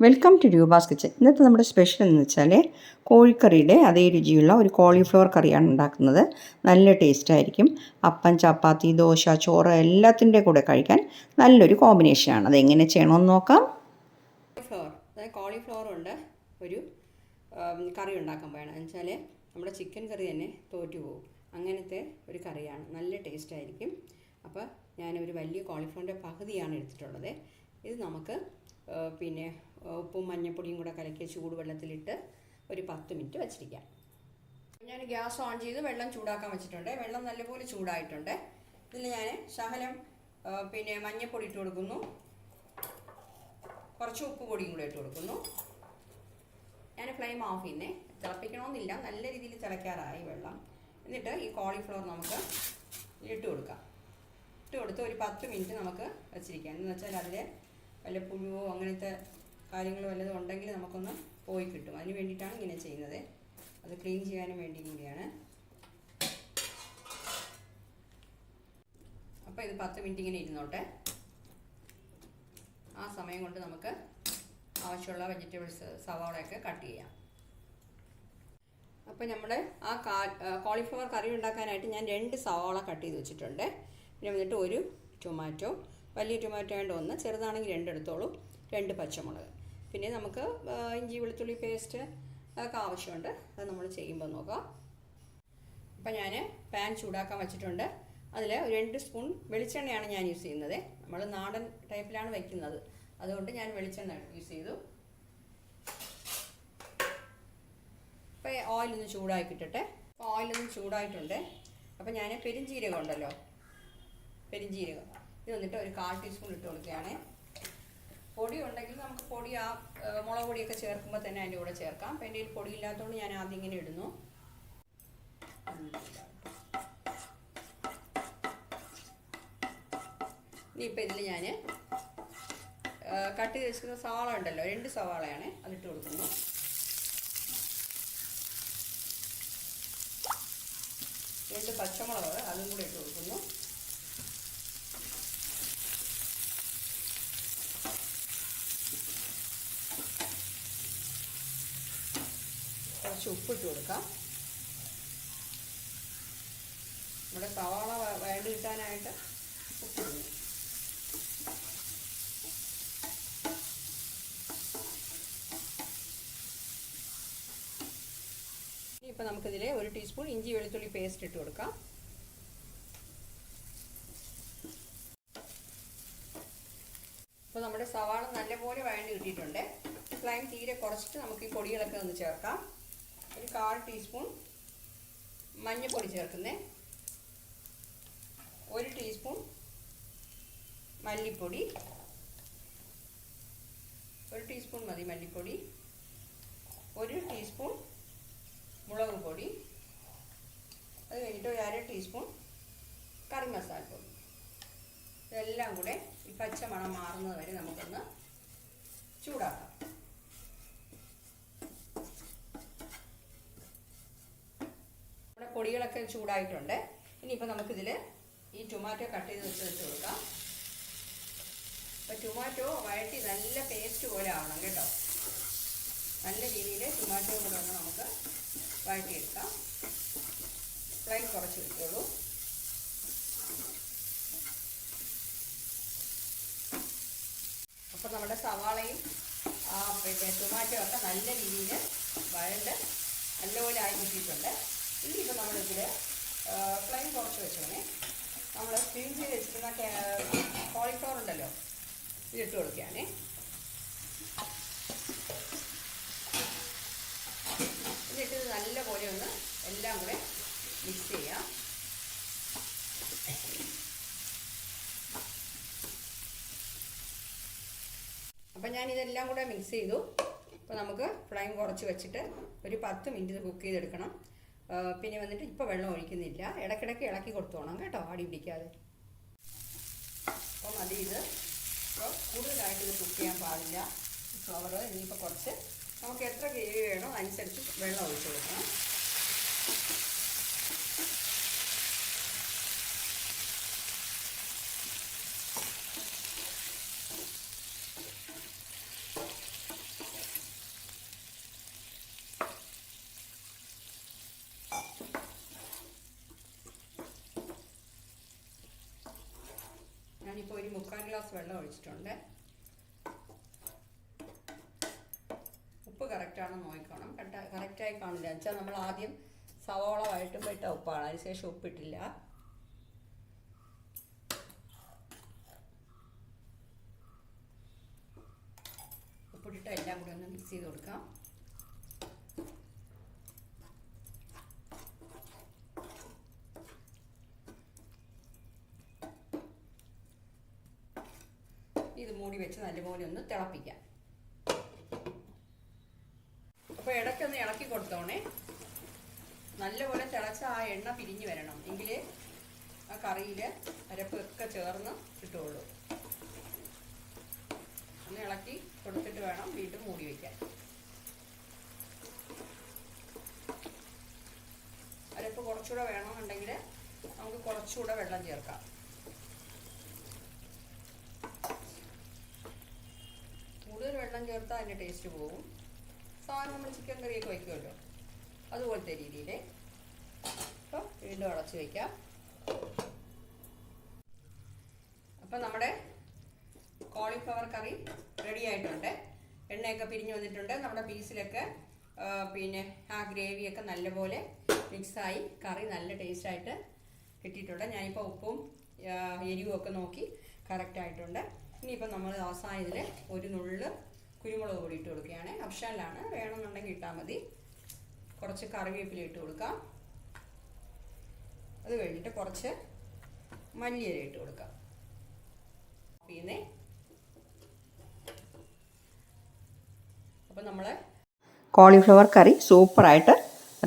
Welcome to Roopa's kitchen ഇന്നത്തെ നമ്മുടെ special എന്ന് വെച്ചാൽ കോഴിക്കറിയുടെ അതേ രുചിയുള്ള ഒരു കോളിഫ്ലവർ കറിയാണ് ഉണ്ടാക്കുന്നത്. നല്ല ടേസ്റ്റ് ആയിരിക്കും. അപ്പം ചപ്പാത്തി ദോശ ചോറ് എല്ലാത്തിന്റെ കൂടെ കഴിക്കാൻ നല്ലൊരു കോമ്പിനേഷനാണ് അതെങ്ങനെ ചെയ്യണമെന്ന് നോക്കാം. കോളിഫ്ലവർ അതായത് കോളിഫ്ലവർ കൊണ്ട് ഒരു കറി ഉണ്ടാക്കാൻ പോയാണ് എന്ന് വെച്ചാൽ നമ്മുടെ ചിക്കൻ കറി തന്നെ തോറ്റു പോകും. അങ്ങനത്തെ ഒരു കറിയാണ്. നല്ല ടേസ്റ്റ് ആയിരിക്കും. അപ്പോൾ ഞാനൊരു വലിയ കോളിഫ്ലവറിന്റെ പകുതിയാണ് എടുത്തിട്ടുള്ളത്. ഇത് നമുക്ക് പിന്നെ ഉപ്പും മഞ്ഞൾപ്പൊടിയും കൂടെ കലക്കിയ ചൂടുവെള്ളത്തിലിട്ട് ഒരു പത്ത് മിനിറ്റ് വച്ചിരിക്കാം. ഞാൻ ഗ്യാസ് ഓൺ ചെയ്ത് വെള്ളം ചൂടാക്കാൻ വെച്ചിട്ടുണ്ട്. വെള്ളം നല്ലപോലെ ചൂടായിട്ടുണ്ട്. ഇതിൽ ഞാൻ ശകലം പിന്നെ മഞ്ഞപ്പൊടി ഇട്ട് കൊടുക്കുന്നു. കുറച്ച് ഉപ്പ് പൊടിയും കൂടെ ഇട്ട് കൊടുക്കുന്നു. ഞാൻ ഫ്ലെയിം ഓഫ് ചെയ്യുന്നേ. തിളപ്പിക്കണമെന്നില്ല. നല്ല രീതിയിൽ തിളയ്ക്കാറായി വെള്ളം. എന്നിട്ട് ഈ കോളിഫ്ലവർ നമുക്ക് ഇട്ട് കൊടുക്കാം. ഇട്ട് കൊടുത്ത് ഒരു പത്ത് മിനിറ്റ് നമുക്ക് വെച്ചിരിക്കാം. എന്ന് വെച്ചാൽ അതിൽ വല്ല പുഴുവോ അങ്ങനത്തെ കാര്യങ്ങൾ വല്ലതും ഉണ്ടെങ്കിൽ നമുക്കൊന്ന് പോയി കിട്ടും. അതിന് വേണ്ടിയിട്ടാണ് ഇങ്ങനെ ചെയ്യുന്നത്. അത് ക്ലീൻ ചെയ്യാനും വേണ്ടി കൂടിയാണ് അപ്പോൾ ഇത് പത്ത് മിനിറ്റ് ഇങ്ങനെ ഇരുന്നോട്ടെ. ആ സമയം കൊണ്ട് നമുക്ക് ആവശ്യമുള്ള വെജിറ്റബിൾസ് സവാളയൊക്കെ കട്ട് ചെയ്യാം. അപ്പോൾ നമ്മുടെ ആ കോളിഫ്ലവർ കറി ഉണ്ടാക്കാനായിട്ട് ഞാൻ രണ്ട് സവാള കട്ട് ചെയ്ത് വെച്ചിട്ടുണ്ട്. പിന്നെ വന്നിട്ട് ഒരു ടൊമാറ്റോ വലിയ ടൊമാറ്റോ ഒന്ന് ചെറുതാണെങ്കിൽ രണ്ടെടുത്തോളൂ രണ്ട് പച്ചമുളക്. പിന്നെ നമുക്ക് ഇഞ്ചി വെളുത്തുള്ളി പേസ്റ്റ് അതൊക്കെ ആവശ്യമുണ്ട്. അത് നമ്മൾ ചെയ്യുമ്പോൾ നോക്കാം. അപ്പം ഞാൻ പാൻ ചൂടാക്കാൻ വെച്ചിട്ടുണ്ട്. അതിൽ രണ്ട് സ്പൂൺ വെളിച്ചെണ്ണയാണ് ഞാൻ യൂസ് ചെയ്യുന്നത്. നമ്മൾ നാടൻ ടൈപ്പിലാണ് വയ്ക്കുന്നത് അതുകൊണ്ട് ഞാൻ വെളിച്ചെണ്ണ യൂസ് ചെയ്തു. അപ്പോൾ ഓയിലൊന്ന് ചൂടാക്കിയിട്ടെ ഓയിലൊന്ന് ചൂടായിട്ടുണ്ട്. അപ്പോൾ ഞാൻ പെരിഞ്ജീരകം ഉണ്ടല്ലോ പെരിഞ്ജീരകം ഇത് വന്നിട്ട് ഒരു കാൽ ടീസ്പൂൺ ഇട്ട് കൊടുക്കുകയാണ്. പൊടി ഉണ്ടെങ്കിൽ നമുക്ക് പൊടി ആ മുളക് പൊടിയൊക്കെ ചേർക്കുമ്പോൾ തന്നെ അതിന്റെ കൂടെ ചേർക്കാം. അപ്പം എന്റെ പൊടി ഇല്ലാത്തതുകൊണ്ട് ഞാൻ ആദ്യം ഇങ്ങനെ ഇടുന്നു. ഇനിയിപ്പോൾ ഇതിൽ ഞാൻ കട്ട് ചെയ്ത് വെച്ചിരുന്ന സവാള ഉണ്ടല്ലോ രണ്ട് സവാളയാണ് അതിട്ട് കൊടുക്കുന്നു. രണ്ട് പച്ചമുളക് അതും കൂടി ഇട്ട് കൊടുക്കുന്നു. കുറച്ച് ഉപ്പിട്ട് കൊടുക്കാം. നമ്മുടെ സവാള വേണ്ടി കിട്ടാനായിട്ട് ഉപ്പിടുന്നു ഇനിയിപ്പോൾ നമുക്കിതിൽ ഒരു ടീസ്പൂൺ ഇഞ്ചി വെളുത്തുള്ളി പേസ്റ്റ് ഇട്ട് കൊടുക്കാം. അപ്പോൾ നമ്മുടെ സവാള നല്ലപോലെ വഴണ്ടി കിട്ടിയിട്ടുണ്ട്. ഫ്ലൈം തീരെ കുറച്ചിട്ട് നമുക്ക് ഈ പൊടികളൊക്കെ ഒന്ന് ചേർക്കാം. ഒരു കാൽ ടീസ്പൂൺ മഞ്ഞൾപ്പൊടി ചേർക്കുന്നേ. ഒരു ടീസ്പൂൺ മല്ലിപ്പൊടി. ഒരു ടീസ്പൂൺ മതി മല്ലിപ്പൊടി. ഒരു ടീസ്പൂൺ മുളക് പൊടി. അത് കഴിഞ്ഞിട്ട് ഒരു അര ടീസ്പൂൺ കറി മസാല പൊടി. ഇതെല്ലാം കൂടെ ഈ പച്ചമണം മാറുന്നത് വരെ നമുക്കൊന്ന് ചൂടാക്കാം. പൊടികളൊക്കെ ചൂടായിട്ടുണ്ട്. ഇനിയിപ്പോൾ നമുക്കിതിൽ ഈ ടൊമാറ്റോ കട്ട് ചെയ്ത് വെച്ച് വെച്ച് കൊടുക്കാം. അപ്പോൾ ടൊമാറ്റോ വഴറ്റി നല്ല പേസ്റ്റ് പോലെ ആവണം കേട്ടോ. നല്ല രീതിയിൽ ടൊമാറ്റോ കൂടെ ഒന്ന് നമുക്ക് വഴറ്റിയെടുക്കാം. ഫ്ലൈ കുറച്ച് വെച്ചോളൂ അപ്പോൾ നമ്മുടെ സവാളയും ആ പിന്നെ ടൊമാറ്റോ ഒക്കെ നല്ല രീതിയിൽ വഴണ്ട് നല്ലപോലെ ആയി കിട്ടിയിട്ടുണ്ട്. ഇനിയിപ്പോൾ നമ്മളിതിൽ ഫ്ലെയിം കുറച്ച് വെച്ചോണേ നമ്മൾ സ്റ്റീം ചെയ്ത് വെച്ചിരുന്ന കോളിഫ്ലവർ ഉണ്ടല്ലോ ഇതിട്ട് കൊടുക്കുകയാണേ ഇതിട്ട് നല്ല നല്ലപോലെ ഒന്ന് എല്ലാം കൂടെ മിക്സ് ചെയ്യാം. അപ്പം ഞാൻ ഇതെല്ലാം കൂടെ മിക്സ് ചെയ്തു. അപ്പോൾ നമുക്ക് ഫ്ലെയിം കുറച്ച് വെച്ചിട്ട് ഒരു പത്ത് മിനിറ്റ് കുക്ക് ചെയ്തെടുക്കണം. പിന്നെ വന്നിട്ട് ഇപ്പോൾ വെള്ളം ഒഴിക്കുന്നില്ല. ഇടയ്ക്കിടയ്ക്ക് ഇളക്കി കൊടുത്തോണം കേട്ടോ ആടി പിടിക്കാതെ. അപ്പം അത് ഇത്. ഇപ്പോൾ കൂടുതലായിട്ട് ഇത് കുക്ക് ചെയ്യാൻ പാടില്ല. ഫ്ലവർ ഇനിയിപ്പോൾ കുറച്ച് നമുക്ക് എത്ര ഗ്രേവി വേണോ അനുസരിച്ച് വെള്ളം ഒഴിച്ച് കൊടുക്കണം. മുക്കാൽ ഗ്ലാസ് വെള്ളം ഒഴിച്ചിട്ടുണ്ട്. ഉപ്പ് കറക്റ്റാണെന്ന് നോക്കണം കറക്റ്റായി കാണില്ല. വെച്ചാൽ നമ്മൾ ആദ്യം സവോള വഴറ്റുമ്പോൾ ഇട്ട ഉപ്പാണ്. അതിനുശേഷം ഉപ്പിട്ടില്ല. ഉപ്പിട്ടിട്ട് എല്ലാം കൂടി ഒന്ന് മിക്സ് ചെയ്ത് കൊടുക്കാം ഇത് മൂടി വെച്ച് നല്ലപോലെ ഒന്ന് തിളപ്പിക്കാം. അപ്പോൾ ഇടയ്ക്കൊന്ന് ഇളക്കി കൊടുത്തോണേ. നല്ലപോലെ തിളച്ച ആ എണ്ണ പിരിഞ്ഞു വരണം. എങ്കിലേ ആ കറിയിൽ അരപ്പൊക്കെ ചേർന്ന് കിട്ടുള്ളൂ. ഒന്ന് ഇളക്കി കൊടുത്തിട്ട് വേണം വീണ്ടും മൂടി വയ്ക്കാൻ അരപ്പ് കുറച്ചുകൂടെ വേണമെന്നുണ്ടെങ്കിൽ നമുക്ക് കുറച്ചുകൂടെ വെള്ളം ചേർക്കാം കൂടുതൽ വെള്ളം ചേർത്താൽ അതിന്റെ ടേസ്റ്റ് പോകും സാധനം നമ്മൾ ചിക്കൻ കറിയൊക്കെ വയ്ക്കുമല്ലോ അതുപോലത്തെ രീതിയിൽ അപ്പോൾ വീണ്ടും അടച്ച് വയ്ക്കാം അപ്പം നമ്മുടെ കോളിഫ്ലവർ കറി റെഡി ആയിട്ടുണ്ട്. എണ്ണയൊക്കെ പിരിഞ്ഞ് വന്നിട്ടുണ്ട്. നമ്മുടെ പീസിലൊക്കെ പിന്നെ ആ ഗ്രേവിയൊക്കെ നല്ലപോലെ മിക്സായി കറി നല്ല ടേസ്റ്റായിട്ട് കിട്ടിയിട്ടുണ്ട്. ഞാനിപ്പോൾ ഉപ്പും എരിവും ഒക്കെ നോക്കി കറക്റ്റായിട്ടുണ്ട് ഇനിയിപ്പോൾ നമ്മൾ അവസാനം ഇതിൽ ഒരു നുള്ള് കുരുമുളക് പൊടി ഇട്ട് കൊടുക്കുകയാണ്. ഓപ്ഷനിലാണ്. വേണമെന്നുണ്ടെങ്കിൽ ഇട്ടാൽ മതി. കുറച്ച് കറിവേപ്പില ഇട്ട് കൊടുക്കാം. അത് കഴിഞ്ഞിട്ട് കുറച്ച് മല്ലിയില ഇട്ട് കൊടുക്കാം. പിന്നെ അപ്പം നമ്മൾ കോളിഫ്ലവർ കറി സൂപ്പറായിട്ട്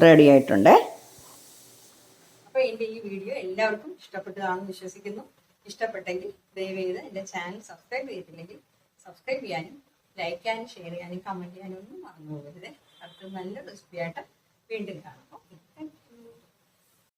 റെഡി ആയിട്ടുണ്ട്. അപ്പോൾ എന്റെ ഈ വീഡിയോ എല്ലാവർക്കും ഇഷ്ടപ്പെട്ടതാണെന്ന് വിശ്വസിക്കുന്നു. ഇഷ്ടപ്പെട്ടെങ്കിൽ ദയവേത് എന്റെ ചാനൽ സബ്സ്ക്രൈബ് ചെയ്തിട്ടില്ലെങ്കിൽ സബ്സ്ക്രൈബ് ചെയ്യാനും ലൈക്ക് ചെയ്യാനും ഷെയർ ചെയ്യാനും കമന്റ് ചെയ്യാനും ഒന്നും മറന്നു പോകരുത്. അടുത്ത നല്ല റെസിപ്പി ആയിട്ട് വീണ്ടും കാണാം. Okay thank